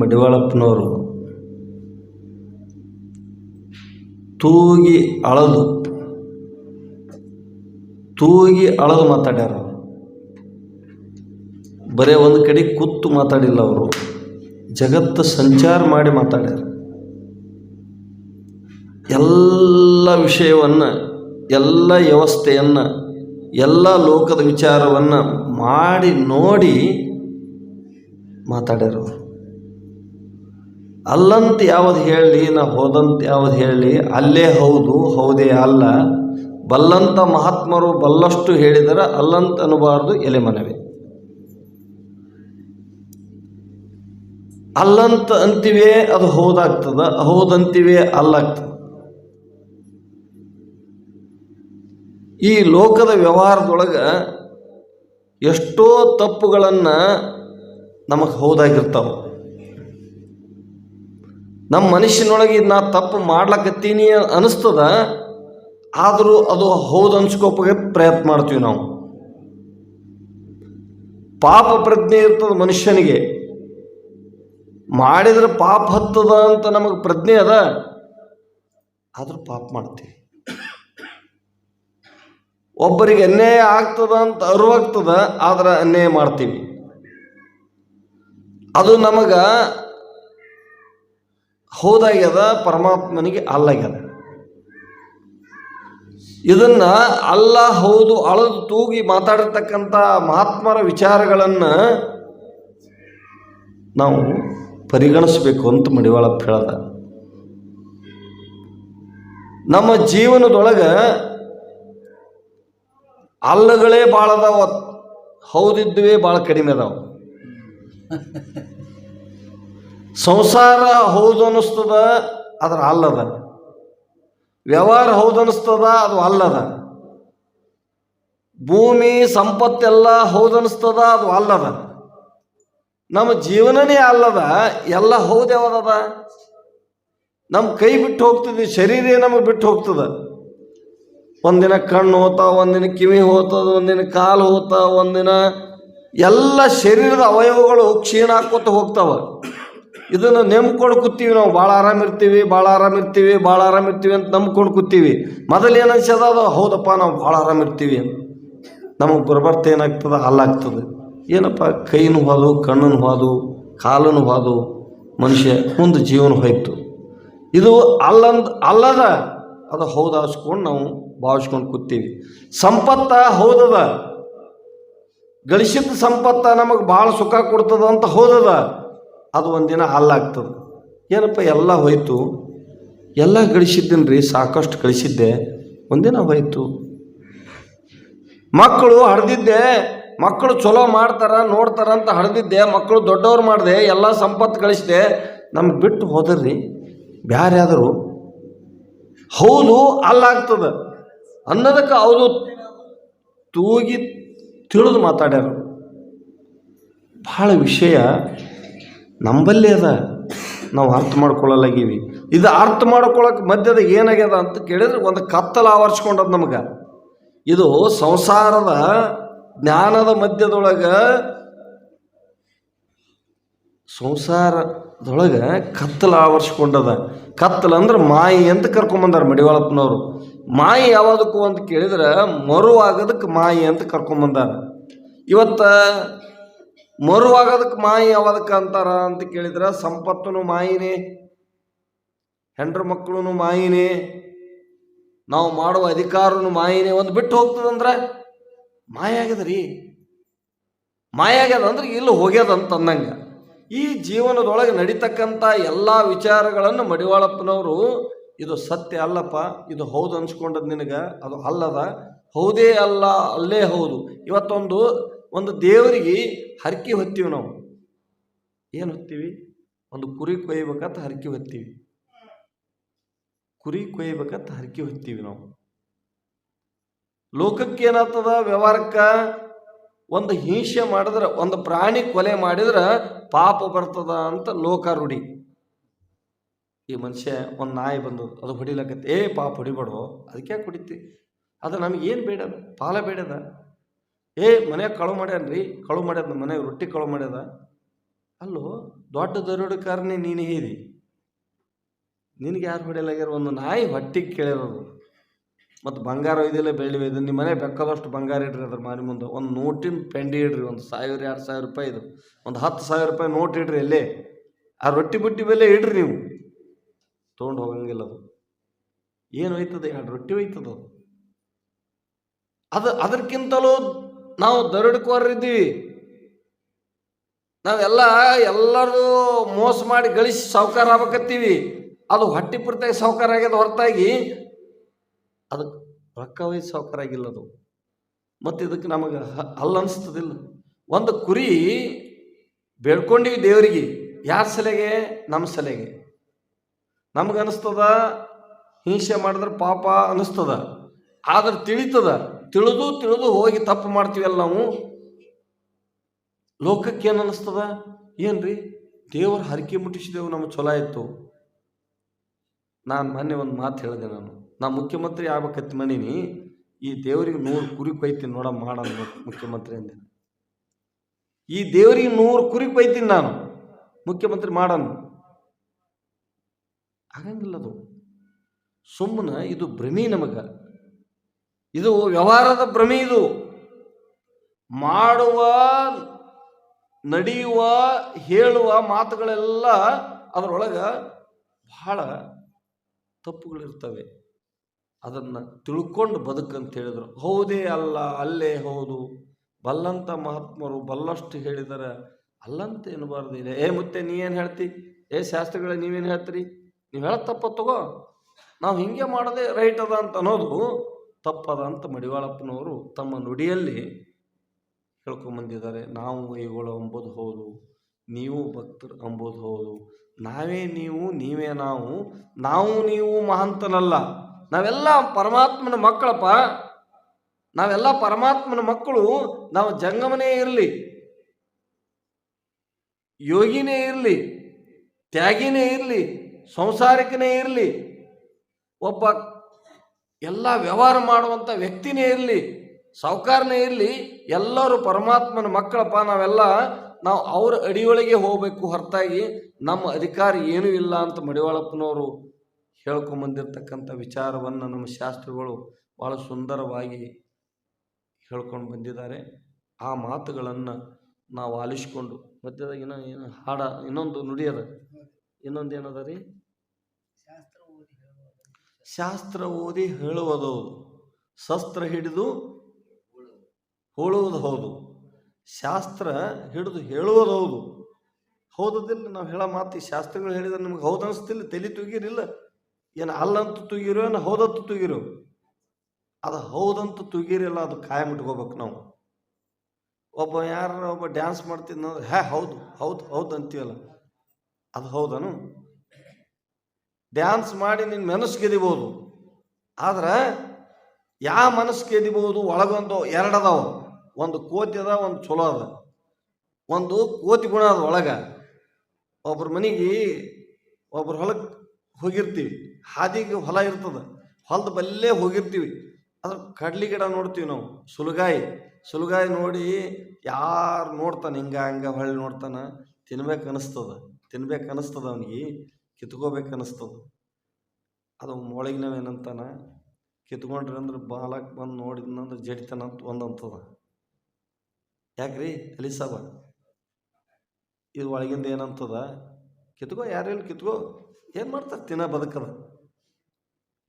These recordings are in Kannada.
ಮಡಿವಾಳಪ್ಪನವರು ತೂಗಿ ಅಳದು ತೂಗಿ ಅಳದು ಮಾತಾಡ್ಯಾರ. ಬರೇ ಒಂದು ಕಡೆ ಕೂತು ಮಾತಾಡಿಲ್ಲ ಅವರು ಜಗತ್ತು ಸಂಚಾರ ಮಾಡಿ ಮಾತಾಡ್ಯಾರ ಎಲ್ಲ ವಿಷಯವನ್ನು, ಎಲ್ಲ ವ್ಯವಸ್ಥೆಯನ್ನು, ಎಲ್ಲ ಲೋಕದ ವಿಚಾರವನ್ನು ಮಾಡಿ ನೋಡಿ ಮಾತಾಡ್ಯಾರ ಅವ್ರು. ಅಲ್ಲಂತ ಯಾವ್ದು ಹೇಳಲಿ ನಾ ಹೋದಂತ ಯಾವ್ದು ಹೇಳಲಿ ಅಲ್ಲೇ ಹೌದು, ಹೌದೇ ಅಲ್ಲ. ಬಲ್ಲಂತ ಮಹಾತ್ಮರು ಬಲ್ಲಷ್ಟು ಹೇಳಿದರೆ ಅಲ್ಲಂತ ಅನ್ನಬಾರ್ದು ಎಲೆ ಮನವಿ. ಅಲ್ಲಂತ ಅಂತಿವೆ ಅದು ಹೌದಾಗ್ತದ, ಹೌದಂತಿವೆ ಅಲ್ಲಾಗ್ತದ. ಈ ಲೋಕದ ವ್ಯವಹಾರದೊಳಗೆ ಎಷ್ಟೋ ತಪ್ಪುಗಳನ್ನು ನಮಗೆ ಹೌದಾಗಿರ್ತಾವೆ. ನಮ್ಮ ಮನುಷ್ಯನೊಳಗೆ ನಾ ತಪ್ಪು ಮಾಡ್ಲಕತ್ತೀನಿ ಅನಿಸ್ತದ ಆದರೂ ಅದು ಹೌದು ಅನ್ಸ್ಕೋಪಗೆ ಪ್ರಯತ್ನ ಮಾಡ್ತೀವಿ ನಾವು. ಪಾಪ ಪ್ರಜ್ಞೆ ಇರ್ತದ ಮನುಷ್ಯನಿಗೆ. ಮಾಡಿದ್ರೆ ಪಾಪ ಹತ್ತದ ಅಂತ ನಮಗೆ ಪ್ರಜ್ಞೆ ಅದ. ಆದರೂ ಪಾಪ ಮಾಡ್ತೀವಿ. ಒಬ್ಬರಿಗೆ ಅನ್ಯಾಯ ಆಗ್ತದ ಅಂತ ಅರಿವಾಗ್ತದ, ಆದ್ರೆ ಅನ್ಯಾಯ ಮಾಡ್ತೀವಿ. ಅದು ನಮಗ ಹೌದಾಗ್ಯದ, ಪರಮಾತ್ಮನಿಗೆ ಅಲ್ಲಾಗ್ಯದ. ಇದನ್ನ ಅಲ್ಲ ಹೌದು ಅಳದು ತೂಗಿ ಮಾತಾಡಿರ್ತಕ್ಕಂಥ ಮಹಾತ್ಮರ ವಿಚಾರಗಳನ್ನು ನಾವು ಪರಿಗಣಿಸಬೇಕು ಅಂತ ಮಡಿವಾಳಪ್ಪ ಹೇಳ್ದ. ನಮ್ಮ ಜೀವನದೊಳಗೆ ಅಲ್ಲಗಳೇ ಭಾಳ ಅದಾವ ಹೌದಿದ್ದುವೇ ಭಾಳ ಕಡಿಮೆ ಅದಾವ. ಸಂಸಾರ ಹೌದು ಅನ್ನಿಸ್ತದ ಅದ್ರ ಅಲ್ಲದ. ವ್ಯವಹಾರ ಹೌದು ಅನ್ನಿಸ್ತದ ಅದು ಅಲ್ಲದ. ಭೂಮಿ, ಸಂಪತ್ತೆಲ್ಲ ಹೌದು ಅನ್ನಿಸ್ತದ ಅದು ಅಲ್ಲದ. ನಮ್ಮ ಜೀವನನೇ ಅಲ್ಲದ, ಎಲ್ಲ ಹೌದು ಯಾವ್ದದ ನಮ್ಮ ಕೈ ಬಿಟ್ಟು ಹೋಗ್ತದೆ, ಶರೀರ ನಮಗೆ ಬಿಟ್ಟು ಹೋಗ್ತದ. ಒಂದಿನ ಕಣ್ಣು ಹೋತ, ಒಂದಿನ ಕಿವಿ ಹೋತದ ಒಂದಿನ ಕಾಲು ಹೋತ, ಒಂದಿನ ಎಲ್ಲ ಶರೀರದ ಅವಯವಗಳು ಕ್ಷೀಣ ಹಾಕೋತ ಹೋಗ್ತಾವ. ಇದನ್ನು ನೆಮ್ಕೊಂಡು ಕೂತೀವಿ ನಾವು. ಭಾಳ ಆರಾಮಿರ್ತೀವಿ ಭಾಳ ಆರಾಮಿರ್ತೀವಿ ಭಾಳ ಆರಾಮಿರ್ತೀವಿ ಅಂತ ನಂಬ್ಕೊಂಡು ಕೂತೀವಿ. ಮೊದಲು ಏನು ಅನ್ಸದ ಅದು? ಹೌದಪ್ಪ, ನಾವು ಭಾಳ ಆರಾಮಿರ್ತೀವಿ ನಮಗೆ ಬರ್ಬರ್ತ ಏನಾಗ್ತದೆ? ಹಲ್ಲಾಗ್ತದೆ ಏನಪ್ಪ? ಕೈನು ಹೋದು ಕಣ್ಣನ್ನು ಹೋದು ಕಾಲನ್ನು ಹೋದು, ಮನುಷ್ಯ ಮುಂದೆ ಜೀವನ ಹೋಯ್ತು. ಇದು ಅಲ್ಲಂದ, ಅಲ್ಲದ, ಅದು ಹೌದು ಹಾಸ್ಕೊಂಡು ನಾವು ಭಾವಿಸ್ಕೊಂಡು ಕೂತೀವಿ. ಸಂಪತ್ತ ಹೌದದ? ಗಳಿಸಿದ ಸಂಪತ್ತ ನಮಗೆ ಭಾಳ ಸುಖ ಕೊಡ್ತದ ಅಂತ ಹೌದದ? ಅದು ಒಂದಿನ ಹಾಲಾಗ್ತದೆ ಏನಪ್ಪ, ಎಲ್ಲ ಹೋಯ್ತು. ಎಲ್ಲ ಗಳಿಸಿದ್ದೀನಿ ರೀ ಸಾಕಷ್ಟು ಗಳಿಸಿದ್ದೆ. ಒಂದಿನ ಹೋಯ್ತು. ಮಕ್ಕಳು ಹಡ್ದಿದ್ದೆ ಮಕ್ಕಳು ಚಲೋ ಮಾಡ್ತಾರ, ನೋಡ್ತಾರ ಅಂತ ಹಡ್ದಿದ್ದೆ ಮಕ್ಕಳು ದೊಡ್ಡವ್ರು ಮಾಡಿದೆ, ಎಲ್ಲ ಸಂಪತ್ತು ಗಳಿಸಿದೆ. ನಮ್ಗೆ ಬಿಟ್ಟು ಹೋದ್ರಿ. ಬ್ಯಾರ್ಯಾದರು ಹೌದು ಅಲ್ಲಾಗ್ತದೆ ಅನ್ನೋದಕ್ಕೆ ಅವರು ತೂಗಿ ತಿಳಿದು ಮಾತಾಡ್ಯಾರ. ಭಾಳ ವಿಷಯ. ನಂಬಲ್ಲಿ ಅದ. ನಾವು ಅರ್ಥ ಮಾಡ್ಕೊಳ್ಳಲಾಗೀವಿ. ಇದು ಅರ್ಥ ಮಾಡ್ಕೊಳಕ್ಕೆ ಮಧ್ಯದ ಏನಾಗ್ಯದ ಅಂತ ಕೇಳಿದ್ರೆ ಒಂದು ಕತ್ತಲ ಆವರಿಸ್ಕೊಂಡದ ನಮಗೆ. ಇದು ಸಂಸಾರದ ಜ್ಞಾನದ ಮಧ್ಯದೊಳಗೆ ಸಂಸಾರದೊಳಗೆ ಕತ್ತಲ ಆವರಿಸ್ಕೊಂಡದ. ಕತ್ತಲ ಅಂದ್ರೆ ಮಾಯಿ ಅಂತ ಕರ್ಕೊಂಬಂದಾರ ಮಡಿವಾಳಪ್ಪನವರು. ಮಾಯಿ ಯಾವುದಕ್ಕೂ ಅಂತ ಕೇಳಿದ್ರೆ ಮರುವಾಗೋದಕ್ಕೆ ಮಾಯಿ ಅಂತ ಕರ್ಕೊಂಬಂದಾರ. ಇವತ್ತು ಮರುವಾಗೋದಕ್ಕೆ ಮಾಯಿ ಯಾವದಕ್ಕೆ ಅಂತಾರ ಅಂತ ಕೇಳಿದ್ರೆ, ಸಂಪತ್ತನು ಮಾಯಿನೇ, ಹೆಂಡ್ರ ಮಕ್ಕಳು ಮಾಯಿನೇ, ನಾವು ಮಾಡುವ ಅಧಿಕಾರನು ಮಾಯಿನೇ, ಒಂದು ಬಿಟ್ಟು ಹೋಗ್ತದಂದ್ರೆ ಮಾಯ ಆಗ್ಯದ ಮಾಯ ಆಗ್ಯದ ಅಂದ್ರೆ ಇಲ್ಲಿ ಹೋಗ್ಯದ ಅಂತ ಈ ಜೀವನದೊಳಗೆ ನಡೀತಕ್ಕಂಥ ಎಲ್ಲ ವಿಚಾರಗಳನ್ನು ಮಡಿವಾಳಪ್ಪನವರು, ಇದು ಸತ್ಯ ಅಲ್ಲಪ್ಪ, ಇದು ಹೌದು ಅನ್ಸ್ಕೊಂಡದ್ ನಿನಗೆ, ಅದು ಅಲ್ಲದ, ಹೌದೇ ಅಲ್ಲ, ಅಲ್ಲೇ ಹೌದು. ಇವತ್ತೊಂದು ಒಂದು ದೇವರಿಗೆ ಹರಕೆ ಹೊತ್ತೀವಿ ನಾವು. ಏನು ಹೊತ್ತೀವಿ? ಒಂದು ಕುರಿ ಕೊಯ್ಬೇಕಂತ ಹರಕೆ ಹೊತ್ತೀವಿ. ಕುರಿ ಕೊಯ್ಬೇಕಂತ ಹರಕೆ ಹೊತ್ತೀವಿ ನಾವು. ಲೋಕಕ್ಕೆ ಏನಾಗ್ತದ? ವ್ಯವಹಾರಕ್ಕೆ ಒಂದು ಹಿಂಸೆ ಮಾಡಿದ್ರೆ, ಒಂದು ಪ್ರಾಣಿ ಕೊಲೆ ಮಾಡಿದ್ರೆ ಪಾಪ ಬರ್ತದ ಅಂತ ಲೋಕ ರೂಢಿ ಈ ಮನುಷ್ಯ ಒಂದು ನಾಯಿ ಬಂದು ಅದು ಹೊಡಿಲಕತ್ತೆ. ಏ ಪಾಪ ಹೊಡಿಬೇಡು, ಅದಕ್ಕೆ ಕುಡಿತಿ ಅದು ನಮಗೇನು ಬೇಡದ ಪಾಲ ಬೇಡದ? ಏ, ಮನೆ ಕಳು ಮಾಡ್ಯಾನ್ರಿ, ಕಳು ಮಾಡ್ಯದ ಮನೆ ರೊಟ್ಟಿ ಕಳು ಮಾಡ್ಯದ. ಅಲ್ಲೋ, ದೊಡ್ಡ ದರೋಡಕಾರನೇ ನೀನು ಹೇಳಿ ನಿನಗೆ ಯಾರು ಹೊಡೆಯಲಾಗ್ಯಾರ? ಒಂದು ನಾಯಿ ಹೊಟ್ಟಿಗೆ ಕೇಳಿರೋದು ಮತ್ತು ಬಂಗಾರ ಒಯ್ದಿಲ್ಲ, ಬೆಳ್ಳಿ ಒಯ್ದು ನಿಮ್ಮ ಮನೆ ಬೆಕ್ಕದಷ್ಟು ಬಂಗಾರ ಇಡ್ರಿ ಅದ್ರ ಮನೆ ಮುಂದೆ. ಒಂದು ನೋಟಿನ ಪೆಂಡಿ ಇಡ್ರಿ, ಒಂದು ಸಾವಿರ, ಎರಡು ಸಾವಿರ ರೂಪಾಯಿ ಇದು. ಒಂದು ಹತ್ತು ಸಾವಿರ ರೂಪಾಯಿ ನೋಟ್ ಇಡ್ರಿ ಅಲ್ಲೇ. ಆ ರೊಟ್ಟಿ ಬುಟ್ಟಿ ಬೆಲೆ ಇಡ್ರಿ ನೀವು. ತೊಗೊಂಡು ಹೋಗಂಗಿಲ್ಲ ಅದು. ಏನು ಹೋಯ್ತದೆ ಎರಡು ರೊಟ್ಟಿ ಹೋಯ್ತದ ಅದು. ಅದಕ್ಕಿಂತಲೂ ನಾವು ದರಡ್ಕೋರಿದ್ದೀವಿ ನಾವೆಲ್ಲ ಎಲ್ಲರೂ ಮೋಸ ಮಾಡಿ ಗಳಿಸಿ ಸಾವುಕಾರ ಆಗ್ಬೇಕತ್ತೀವಿ. ಅದು ಹೊಟ್ಟೆ ಪೂರ್ತಿಯಾಗಿ ಸಾವುಕಾರ ಆಗ್ಯದ ಹೊರತಾಗಿ ರೊಕ್ಕ ವಯಸ್ಸು ಸಾವುಕಾರ ಆಗಿಲ್ಲ ಅದು. ಮತ್ತು ಇದಕ್ಕೆ ನಮಗೆ ಅಲ್ಲ ಅನಿಸ್ತದಿಲ್ಲ. ಒಂದು ಕುರಿ ಬೇಡ್ಕೊಂಡಿವಿ ದೇವರಿಗೆ. ಯಾರ ಸಲೆಗೆ? ನಮ್ಮ ಸಲೆಗೆ. ನಮ್ಗೆ ಅನಿಸ್ತದ, ಹಿಂಸೆ ಮಾಡಿದ್ರೆ ಪಾಪ ಅನಿಸ್ತದ. ಆದ್ರೆ ತಿಳಿತದ ತಿಳಿದು ತಿಳಿದು ಹೋಗಿ ತಪ್ಪು ಮಾಡ್ತೀವಲ್ಲ ನಾವು? ಲೋಕಕ್ಕೆ ಏನು ಅನ್ನಿಸ್ತದ ಏನ್ರಿ? ದೇವರು ಹರಕೆ ಮುಟ್ಟಿಸಿದೆವು, ನಮ್ಗೆ ಚಲೋ ಇತ್ತು. ನಾನು ಮೊನ್ನೆ ಒಂದು ಮಾತು ಹೇಳಿದೆ ನಾನು. ನಾ ಮುಖ್ಯಮಂತ್ರಿ ಆಗ್ಬೇಕತ್ತಿ ಮನೀನಿ, ಈ ದೇವರಿಗೆ ನೂರು ಕುರಿ ಕೊಯ್ತೀನಿ ನೋಡ ಮಾಡ ಮುಖ್ಯಮಂತ್ರಿ ಅಂದೆ. ಈ ದೇವರಿಗೆ ನೂರು ಕುರಿ ಕೊಯ್ತೀನಿ ನಾನು, ಮುಖ್ಯಮಂತ್ರಿ ಮಾಡನು ಆಗಂಗಿಲ್ಲ ಅದು. ಸುಮ್ಮನೆ ಇದು ಭ್ರಮಿ ನಮಗೆ. ಇದು ವ್ಯವಹಾರದ ಭ್ರಮೆ ಇದು. ಮಾಡುವ, ನಡೆಯುವ, ಹೇಳುವ ಮಾತುಗಳೆಲ್ಲ ಅದರೊಳಗೆ ಬಹಳ ತಪ್ಪುಗಳಿರ್ತವೆ. ಅದನ್ನು ತಿಳ್ಕೊಂಡು ಬದುಕಂತ ಹೇಳಿದರು. ಹೌದೇ ಅಲ್ಲ, ಅಲ್ಲೇ ಹೌದು. ಬಲ್ಲಂತ ಮಹಾತ್ಮರು ಬಲ್ಲಷ್ಟು ಹೇಳಿದರೆ. ಅಲ್ಲಂತ ಎನ್ನಬಾರ್ದು. ಇದೆ ಏ ಮತ್ತೆ ನೀ ಏನು ಹೇಳ್ತಿ? ಏ ಶಾಸ್ತ್ರಿಗಳ, ನೀವೇನು ಹೇಳ್ತೀರಿ? ನೀವು ಹೇಳ ತಪ್ಪ ತಗೋ. ನಾವು ಹಿಂಗೆ ಮಾಡೋದೇ ರೈಟ್ ಅದ ಅಂತ ಅನ್ನೋದು ತಪ್ಪದ ಅಂತ ಮಡಿವಾಳಪ್ಪನವರು ತಮ್ಮ ನುಡಿಯಲ್ಲಿ ಹೇಳ್ಕೊಂಬಂದಿದ್ದಾರೆ, ನಾವು ಇವುಗಳು ಅಂಬೋದು ಹೌದು, ನೀವು ಭಕ್ತರು ಅಂಬೋದು ಹೌದು, ನಾವೇ ನೀವು, ನೀವೇ ನಾವು ನಾವು ನೀವು ಮಹಂತನಲ್ಲ, ನಾವೆಲ್ಲ ಪರಮಾತ್ಮನ ಮಕ್ಕಳಪ್ಪ, ನಾವೆಲ್ಲ ಪರಮಾತ್ಮನ ಮಕ್ಕಳು, ನಾವು ಜಂಗಮನೇ ಇರಲಿ, ಯೋಗಿನೇ ಇರಲಿ, ತ್ಯಾಗಿನೇ ಇರಲಿ, ಸಂಸಾರಿಕನೇ ಇರಲಿ, ಒಬ್ಬ ಎಲ್ಲ ವ್ಯವಹಾರ ಮಾಡುವಂಥ ವ್ಯಕ್ತಿನೇ ಇರಲಿ ಸಾವುಕಾರನೇ ಇರಲಿ, ಎಲ್ಲರೂ ಪರಮಾತ್ಮನ ಮಕ್ಕಳಪ್ಪ, ನಾವೆಲ್ಲ ನಾವು ಅವ್ರ ಅಡಿಯೊಳಗೆ ಹೋಗಬೇಕು ಹೊರತಾಗಿ ನಮ್ಮ ಅಧಿಕಾರ ಏನೂ ಇಲ್ಲ ಅಂತ ಮಡಿವಾಳಪ್ಪನವರು ಹೇಳ್ಕೊಂಬಂದಿರ್ತಕ್ಕಂಥ ವಿಚಾರವನ್ನು ನಮ್ಮ ಶಾಸ್ತ್ರಗಳು ಭಾಳ ಸುಂದರವಾಗಿ ಹೇಳ್ಕೊಂಡು ಬಂದಿದ್ದಾರೆ. ಆ ಮಾತುಗಳನ್ನು ನಾವು ಆಲಿಸ್ಕೊಂಡು ಮಧ್ಯದಾಗ ಇನ್ನೂ ಏನು ಹಾಡ, ಇನ್ನೊಂದು ನುಡಿಯದ ಇನ್ನೊಂದು ಏನದ ರೀ? ಶಾಸ್ತ್ರ ಓದಿ ಹೇಳುವುದು ಹೌದು. ಶಸ್ತ್ರ ಹಿಡಿದು ಹೋಳುವುದು ಹೌದು. ಶಾಸ್ತ್ರ ಹಿಡಿದು ಹೇಳುವುದು ಹೌದು. ಹೌದದಿಲ್ಲ, ನಾವು ಹೇಳೋ ಮಾತು ಈ ಶಾಸ್ತ್ರಗಳು ಹೇಳಿದ್ರೆ ನಿಮ್ಗೆ ಹೌದು ಅನಿಸ್ತಿಲ್ಲ, ತಲೆ ತುಗಿರಿಲ್ಲ. ಏನು ಅಲ್ಲಂತ ತುಗಿರೋ, ಏನು ಹೌದಂತ ತೂಗಿರೋ. ಅದು ಹೌದಂತ ತುಗಿರಿಲ್ಲ, ಅದು ಕಾಯಂ ಇಟ್ಕೋಬೇಕು ನಾವು. ಒಬ್ಬ ಯಾರು ಒಬ್ಬ ಡ್ಯಾನ್ಸ್ ಮಾಡ್ತಿದ್ನಂದ್ರೆ ಹ್ಯಾ ಹೌದು ಹೌದು ಹೌದು ಅಂತೀವಲ್ಲ. ಅದು ಹೌದನು? ಡ್ಯಾನ್ಸ್ ಮಾಡಿ ನಿನ್ನ ಮನಸ್ಸು ಗೆದಿಬೋದು ಆದ್ರೆ ಯಾವ ಮನಸ್ಸು ಗೆದಿಬೋದು ಒಳಗೊಂದು ಎರಡು ಅದಾವ. ಒಂದು ಕೋತಿ ಅದ, ಒಂದು ಚಲೋ ಅದ. ಒಂದು ಕೋತಿ ಗುಣ ಅದ ಒಳಗೆ. ಒಬ್ರ ಮನೆಗೆ ಒಬ್ರ ಹೊಲಕ್ಕೆ ಹೋಗಿರ್ತೀವಿ. ಹಾದಿಗೆ ಹೊಲ ಇರ್ತದೆ. ಹೊಲದ ಬಲ್ಲೇ ಹೋಗಿರ್ತೀವಿ. ಅದ್ರ ಕಡ್ಲಿ ಗಿಡ ನೋಡ್ತೀವಿ ನಾವು, ಸುಲಗಾಯಿ. ಸುಲಗಾಯಿ ನೋಡಿ ಯಾರು ನೋಡ್ತಾನೆ, ಹಿಂಗ ಹಂಗ ಹೊಳ್ಳಿ ನೋಡ್ತಾನೆ, ತಿನ್ಬೇಕು ಅನಿಸ್ತದ. ತಿನ್ಬೇಕು ಅನಿಸ್ತದ ಅವನಿಗೆ. ಕಿತ್ಕೋಬೇಕು ಅನ್ನಿಸ್ತದ ಅದು ಮೊಳಗಿನವ ಏನಂತಾನ ಕಿತ್ಕೊಂಡ್ರಿ ಅಂದ್ರೆ ಬಾಲಕ್ಕೆ ಬಂದು ನೋಡಿದ್ನಂದ್ರೆ ಜಡಿತನ ಅಂತ ಒಂದಂತದ ಯಾಕ್ರಿ? ಅಲಿ ಸಾಬ. ಇದು ಒಳಗಿಂದ ಏನಂತದ ಕಿತ್ಕೋ ಯಾರೆಲ್ಲಿ ಕಿತ್ಕೋ? ಏನು ಮಾಡ್ತಾರೆ ತಿನ್ನ ಬದುಕದ?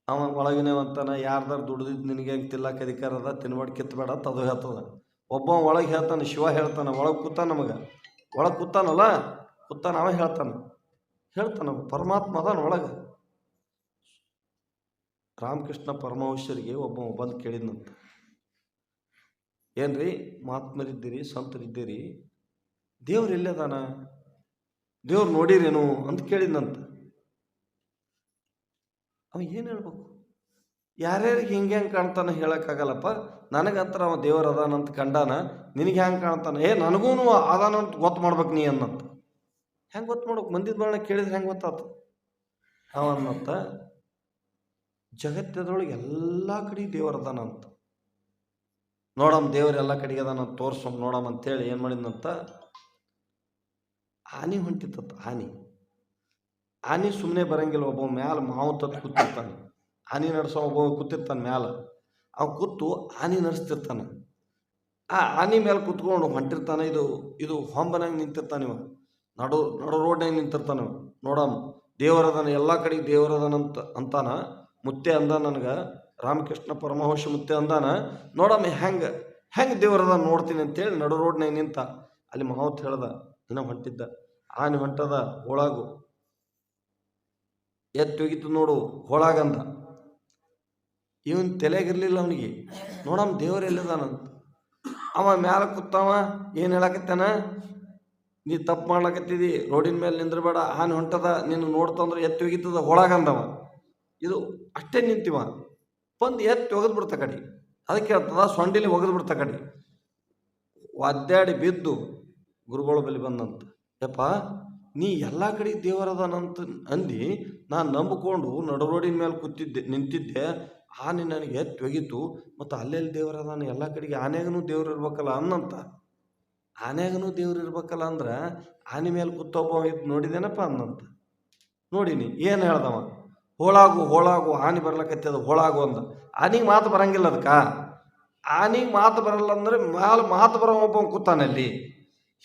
ಅವ ಒಳಗಿನೇ ಅಂತಾನ, ಯಾರ್ದಾರು ದುಡ್ದಿದ್ದು ನಿನಗೆ ಹೆಂಗೆ ತಿಲ್ಲಕ್ಕೆ ಅಧಿಕಾರ ಅದ, ತಿನ್ಬೇಡ ಕಿತ್ಬೇಡ ಅಂತ ಅದು ಹೇಳ್ತದ. ಒಬ್ಬ ಒಳಗೆ ಹೇಳ್ತಾನೆ, ಶಿವ ಹೇಳ್ತಾನೆ, ಒಳಗೆ ಕೂತ ನಮಗೆ. ಒಳಗೆ ಕೂತಾನಲ್ಲ, ಕೂತಾನ ಅವ ಹೇಳ್ತಾನೆ. ಹೇಳ್ತಾನ ಪರಮಾತ್ಮ ಅದಾನ ಒಳಗೆ. ರಾಮಕೃಷ್ಣ ಪರಮಹಂಸರಿಗೆ ಒಬ್ಬ ಬಂದು ಕೇಳಿದ್ನಂತ. ಏನ್ರಿ, ಮಹಾತ್ಮರಿದ್ದೀರಿ, ಸಂತರಿದ್ದೀರಿ, ದೇವ್ರು ಎಲ್ಲದಾನ ದೇವ್ರು ನೋಡಿರೇನು ಅಂತ ಕೇಳಿದ್ನಂತ. ಅವ ಏನು ಹೇಳ್ಬೇಕು? ಯಾರ್ಯಾರಿಗೆ ಹಿಂಗೆ ಹೆಂಗೆ ಕಾಣ್ತಾನೆ ಹೇಳೋಕ್ಕಾಗಲ್ಲಪ್ಪ? ನನಗಂತರ ಅವ ದೇವ್ರು ಅದಾನಂತ ಕಂಡಾನ, ನಿನಗೆ ಹೆಂಗೆ ಕಾಣ್ತಾನೆ? ಏ ನನಗೂ ಅದಾನಂತ ಗೊತ್ತು ಮಾಡ್ಬೇಕು ನೀ ಅನ್ನಂತ. ಹೆಂಗೆ ಗೊತ್ತು ಮಾಡ್ಬೇಕು ಮಂದಿದ ಬಣ್ಣ ಕೇಳಿದ್ರೆ ಹೆಂಗೆ ಗೊತ್ತಾತು? ಅವ ಜಗತ್ತದೊಳಗೆ ಎಲ್ಲ ಕಡೆ ದೇವ್ರು ಅದಾನಂತ ನೋಡಮ್, ದೇವ್ರ ಎಲ್ಲ ಕಡೆಗೆ ಅದಾನ ತೋರ್ಸಮ್, ನೋಡಮ್ ಅಂತೇಳಿ ಏನು ಮಾಡಿದ್ನಂತ, ಆನೆ ಹೊಂಟಿತ್ತ, ಆನೆ. ಆನೆ ಸುಮ್ಮನೆ ಬರಂಗಿಲ್ಲ, ಒಬ್ಬ ಮ್ಯಾಲ ಮಾವು ತತ್ ಕೂತಿರ್ತಾನೆ. ಆನೆ ನಡೆಸೋ ಒಬ್ಬ ಕೂತಿರ್ತಾನೆ ಮ್ಯಾಲ. ಅವ ಕೂತು ಆನೆ ನಡೆಸ್ತಿರ್ತಾನೆ. ಆ ಆನೆ ಮೇಲೆ ಕೂತ್ಕೊಂಡು ಹೊಂಟಿರ್ತಾನೆ, ಇದು ಇದು ಹೊಂಬನಾಗ ನಿಂತಿರ್ತಾನೆ ಇವ. ನಡು ನಡು ರೋಡ್ನಾಗ ನಿಂತಿರ್ತಾನೆ ನೋಡಮ್ಮ ದೇವರದನ ಎಲ್ಲ ಕಡೆಗೆ ದೇವರದನಂತ ಅಂತಾನ. ಮುತ್ತೆ ಅಂದ ನನಗೆ, ರಾಮಕೃಷ್ಣ ಪರಮಹಂಶ ಮುತ್ತೆ ಅಂದಾನ. ನೋಡಮ್ಮ, ಹೆಂಗೆ ಹೆಂಗೆ ದೇವರದ ನೋಡ್ತೀನಿ ಅಂತೇಳಿ ನಡು ರೋಡ್ನಾಗ ನಿಂತ ಅಲ್ಲಿ ಮಹಾವತ್ ಹೇಳ್ದ ದಿನ ಹೊಂಟಿದ್ದ, ಆನೆ ಹೊಂಟದ, ಹೋಳಾಗು. ಎತ್ತೋಗಿತ್ತು ನೋಡು ಹೋಳಾಗಂದ ಇವನ್ ತಲೆಗಿರ್ಲಿಲ್ಲ ಅವನಿಗೆ. ನೋಡಮ್ಮ, ದೇವರ ಎಲ್ಲಿದಾನಂತ ಅವ ಮ್ಯಾಲ ಕೂತಾವ, ಏನು ಹೇಳಕತ್ತಾನ? ನೀ ತಪ್ಪು ಮಾಡ್ಲಕತ್ತಿದಿ, ರೋಡಿನ ಮೇಲೆ ನಿಂದ್ರಬೇಡ, ಆನೆ ಹೊಂಟದ, ನೀನು ನೋಡ್ತಂದ್ರೆ ಎತ್ತಿ ಹೋಗಿತ್ತದ ಅಂದವ. ಇದು ಅಷ್ಟೇ ನಿಂತಿವ. ಬಂದು ಎತ್ತಿ ಒಗೆದು ಬಿಡ್ತ ಕಡಿ. ಅದಕ್ಕೆ ಹೇಳ್ತದ, ಸೊಂಡಿಲಿ ಒಗೆದು ಬಿಡ್ತ ಕಡಿ. ಒದ್ದಾಡಿ ಬಿದ್ದು ಗುರುಗಳ ಬಳಿ ಬಂದಂತ. ಯಪ್ಪ, ನೀ ಎಲ್ಲ ಕಡೆ ದೇವರದನಂತ ಅಂದು, ನಾನು ನಂಬಿಕೊಂಡು ನಡು ರೋಡಿನ ಮೇಲೆ ಕೂತಿದ್ದೆ, ನಿಂತಿದ್ದೆ. ಆನೆ ನನಗೆ ಎತ್ತಿ ಒಗಿತು, ಮತ್ತು ಅಲ್ಲೆಲ್ಲಿ ದೇವರದಾನ? ಎಲ್ಲ ಕಡೆಗೆ ಆನೆಗೂ ದೇವ್ರು ಇರ್ಬೇಕಲ್ಲ ಅನ್ನಂತ. ಆನೆಗೂ ದೇವ್ರು ಇರ್ಬೇಕಲ್ಲ ಅಂದ್ರೆ ಆನೆ ಮೇಲೆ ಕೂತೊಬ್ಬ ಇದು ನೋಡಿದೇನಪ್ಪ ಅನ್ನಂತ. ನೋಡಿನಿ, ಏನು ಹೇಳ್ದವ? ಹೋಳಾಗು ಹೋಳಾಗು, ಆನೆ ಬರ್ಲಕತ್ತದ ಹೋಳಾಗು ಅಂದ. ಆನಿಗೆ ಮಾತು ಬರಂಗಿಲ್ಲ ಅದಕ್ಕ ಆನಿಗೆ ಮಾತು ಬರಲ್ಲ ಅಂದ್ರೆ ಮ್ಯಾಲ ಮಾತು ಬರೋ ಒಬ್ಬ ಕೂತಾನಲ್ಲಿ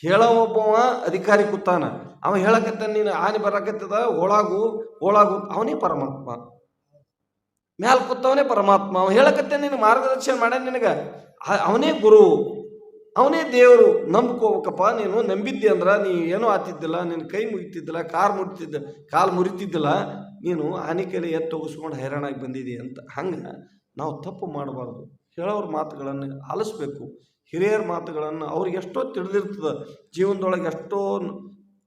ಹೇಳೋ ಒಬ್ಬವ ಅಧಿಕಾರಿ ಕೂತಾನ. ಅವ ಹೇಳಕತ್ತೆ ನೀನು ಆನೆ ಬರಕತ್ತದ ಹೋಳಾಗು ಹೋಳಾಗು ಅವನೇ ಪರಮಾತ್ಮ. ಮ್ಯಾಲ ಕೂತವನೇ ಪರಮಾತ್ಮ. ಅವ ಹೇಳಕತ್ತೆ ನೀನು ಮಾರ್ಗದರ್ಶನ ಮಾಡ್ಯಾನ ನಿನಗೆ. ಅವನೇ ಗುರು. ಅವನೇ ದೇವರು, ನಂಬ್ಕೋಬೇಕಪ್ಪ, ನೀನು ನಂಬಿದ್ದೆ ಅಂದ್ರೆ ನೀ ಏನೂ ಆತಿದ್ದಿಲ್ಲ ನಿನ್ನ ಕೈ ಮುಗಿತಿದ್ದಿಲ್ಲ ಕಾಲು ಮುರಿತಿದ್ದ ಕಾಲು ಮುರಿತಿದ್ದಿಲ್ಲ, ನೀನು ಆನೆ ಕೈಲಿ ಎತ್ತು ಒಗಿಸ್ಕೊಂಡು ಹೈರಾಣಾಗಿ ಬಂದಿದೆ ಅಂತ ಹಂಗೆ ನಾವು ತಪ್ಪು ಮಾಡಬಾರ್ದು. ಹೇಳೋರ ಮಾತುಗಳನ್ನು ಆಲಿಸ್ಬೇಕು. ಹಿರಿಯರ ಮಾತುಗಳನ್ನು ಅವ್ರಿಗೆ ಎಷ್ಟೋ ತಿಳಿದಿರ್ತದೆ, ಜೀವನದೊಳಗೆ ಎಷ್ಟೋ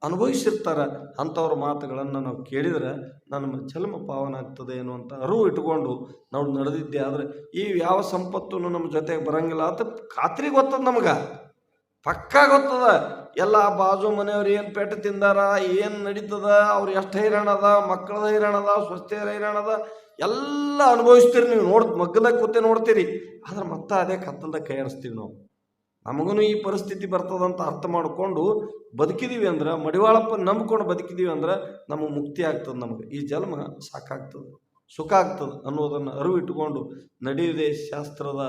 ಅನುಭವಿಸಿರ್ತಾರೆ ಅಂಥವ್ರ ಮಾತುಗಳನ್ನು ನಾವು ಕೇಳಿದರೆ ನನ್ನ ಚಲಮ ಪಾವನ ಆಗ್ತದೆ ಅನ್ನುವಂಥ ಅರಿವು ಇಟ್ಕೊಂಡು ನಾವು ನಡೆದಿದ್ದೆ. ಆದರೆ ಈ ಯಾವ ಸಂಪತ್ತು ನಮ್ಮ ಜೊತೆಗೆ ಬರಂಗಿಲ್ಲ. ಅಂತ ಖಾತ್ರಿ ಗೊತ್ತದ ನಮಗೆ. ಪಕ್ಕಾ ಗೊತ್ತದ. ಎಲ್ಲ ಬಾಜು ಮನೆಯವ್ರು ಏನು ಪೆಟ್ಟು ತಿಂದಾರ, ಏನು ನಡೀತದ, ಅವ್ರು ಎಷ್ಟು ಹೈರಾಣದ ಮಕ್ಕಳದ ಹೈರಾಣದ ಸ್ವಸ್ಥೆಯರ ಹೈರಾಣದ ಎಲ್ಲ ಅನುಭವಿಸ್ತೀರಿ ನೀವು ನೋಡ್ ಮಗ್ಗದಾಗ ಕೂತೆ ನೋಡ್ತೀರಿ. ಆದ್ರೆ ಮತ್ತೆ ಅದೇ ಕತ್ತಲ್ದಾಗ ಕೈ ಆಡಿಸ್ತೀವಿ ನಾವು. ನಮಗೂ ಈ ಪರಿಸ್ಥಿತಿ ಬರ್ತದಂತ ಅರ್ಥ ಮಾಡಿಕೊಂಡು ಬದುಕಿದೀವಿ ಅಂದ್ರೆ, ಮಡಿವಾಳಪ್ಪ ನಂಬ್ಕೊಂಡು ಬದುಕಿದೀವಿ ಅಂದ್ರೆ ನಮಗೆ ಮುಕ್ತಿ ಆಗ್ತದೆ ನಮಗೆ. ಈ ಜನ್ಮ ಸಾಕಾಗ್ತದೆ, ಸುಖ ಆಗ್ತದೆ ಅನ್ನೋದನ್ನು ಅರಿವಿಟ್ಟುಕೊಂಡು ನಡೆಯುವುದೇ ಶಾಸ್ತ್ರದ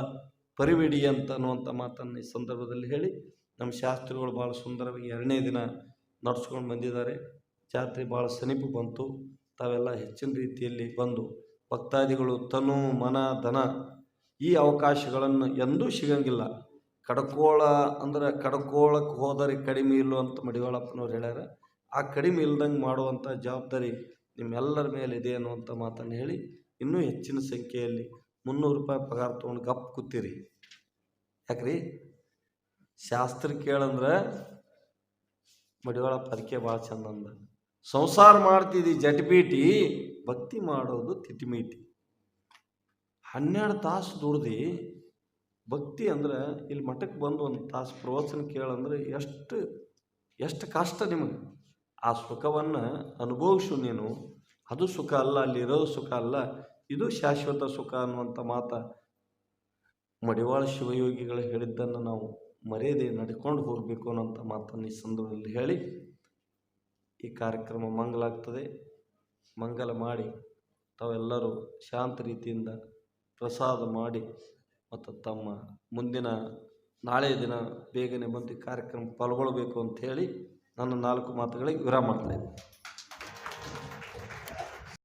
ಪರಿವಿಡಿ ಅಂತ ಅನ್ನುವಂಥ ಮಾತನ್ನು ಈ ಸಂದರ್ಭದಲ್ಲಿ ಹೇಳಿ, ನಮ್ಮ ಶಾಸ್ತ್ರಿಗಳು ಭಾಳ ಸುಂದರವಾಗಿ ಎರಡನೇ ದಿನ ನಡ್ಸ್ಕೊಂಡು ಬಂದಿದ್ದಾರೆ. ಜಾತ್ರೆ ಭಾಳ ಸಮೀಪ ಬಂತು. ತಾವೆಲ್ಲ ಹೆಚ್ಚಿನ ರೀತಿಯಲ್ಲಿ ಬಂದು ಭಕ್ತಾದಿಗಳು ತನು, ಮನ, ಧನ ಈ ಅವಕಾಶಗಳನ್ನು ಎಂದೂ ಸಿಗಂಗಿಲ್ಲ. ಕಡ್ಕೋಳ ಅಂದ್ರೆ ಕಡ್ಕೋಳಕ್ಕೆ ಹೋದರೆ ಕಡಿಮೆ ಇಲ್ಲ ಅಂತ ಮಡಿವಾಳಪ್ಪನವ್ರು ಹೇಳ್ಯಾರ. ಆ ಕಡಿಮೆ ಇಲ್ದಂಗೆ ಮಾಡುವಂಥ ಜವಾಬ್ದಾರಿ ನಿಮ್ಮೆಲ್ಲರ ಮೇಲೆ ಇದೆ ಅನ್ನುವಂಥ ಮಾತನ್ನು ಹೇಳಿ ಇನ್ನೂ ಹೆಚ್ಚಿನ ಸಂಖ್ಯೆಯಲ್ಲಿ ಮುನ್ನೂರು ರೂಪಾಯಿ ಪಗಾರ ತೊಗೊಂಡು ಗಪ್ ಕೂತೀರಿ. ಯಾಕ್ರಿ? ಶಾಸ್ತ್ರ ಕೇಳಂದ್ರೆ ಮಡಿವಾಳಪ್ಪ ಅದಕ್ಕೆ ಭಾಳ ಚಂದ ಅಂದ. ಸಂಸಾರ ಮಾಡ್ತಿದ್ದಿ ಜಟ್ಬೀಟಿ ಭಕ್ತಿ ಮಾಡೋದು ತಿಟಿಮೀಟಿ. ಹನ್ನೆರಡು ತಾಸು ದುಡ್ದು ಭಕ್ತಿ ಅಂದ್ರೆ ಇಲ್ಲಿ ಮಠಕ್ಕೆ ಬಂದು ಒಂದು ತಾಸು ಪ್ರವಚನ ಕೇಳಂದ್ರೆ ಎಷ್ಟು ಎಷ್ಟು ಕಷ್ಟ ನಿಮಗೆ. ಆ ಸುಖವನ್ನು ಅನುಭವಿಸು ನೀನು. ಅದು ಸುಖ ಅಲ್ಲ ಅಲ್ಲಿರೋದು ಸುಖ ಅಲ್ಲ. ಇದು ಶಾಶ್ವತ ಸುಖ ಅನ್ನುವಂಥ ಮಾತ ಮಡಿವಾಳ ಶಿವಯೋಗಿಗಳು ಹೇಳಿದ್ದನ್ನು ನಾವು ಮರೆಯದೆ ನಡ್ಕೊಂಡು ಹೋಗಬೇಕು ಅನ್ನೋಂಥ ಮಾತನ್ನು ಈ ಸಂದರ್ಭದಲ್ಲಿ ಹೇಳಿ ಈ ಕಾರ್ಯಕ್ರಮ ಮಂಗಲಾಗ್ತದೆ ಮಂಗಲ ಮಾಡಿ ತಾವೆಲ್ಲರೂ ಶಾಂತ ರೀತಿಯಿಂದ ಪ್ರಸಾದ ಮಾಡಿ ಮತ್ತು ತಮ್ಮ ಮುಂದಿನ ನಾಳೆ ದಿನ ಬೇಗನೆ ಬಂದು ಕಾರ್ಯಕ್ರಮ ಪಾಲ್ಗೊಳ್ಬೇಕು ಅಂತ ಹೇಳಿ ನನ್ನ ನಾಲ್ಕು ಮಾತುಗಳಿಗೆ ವಿರಾಮ ಮಾಡ್ತಾಯಿದ್ದೀನಿ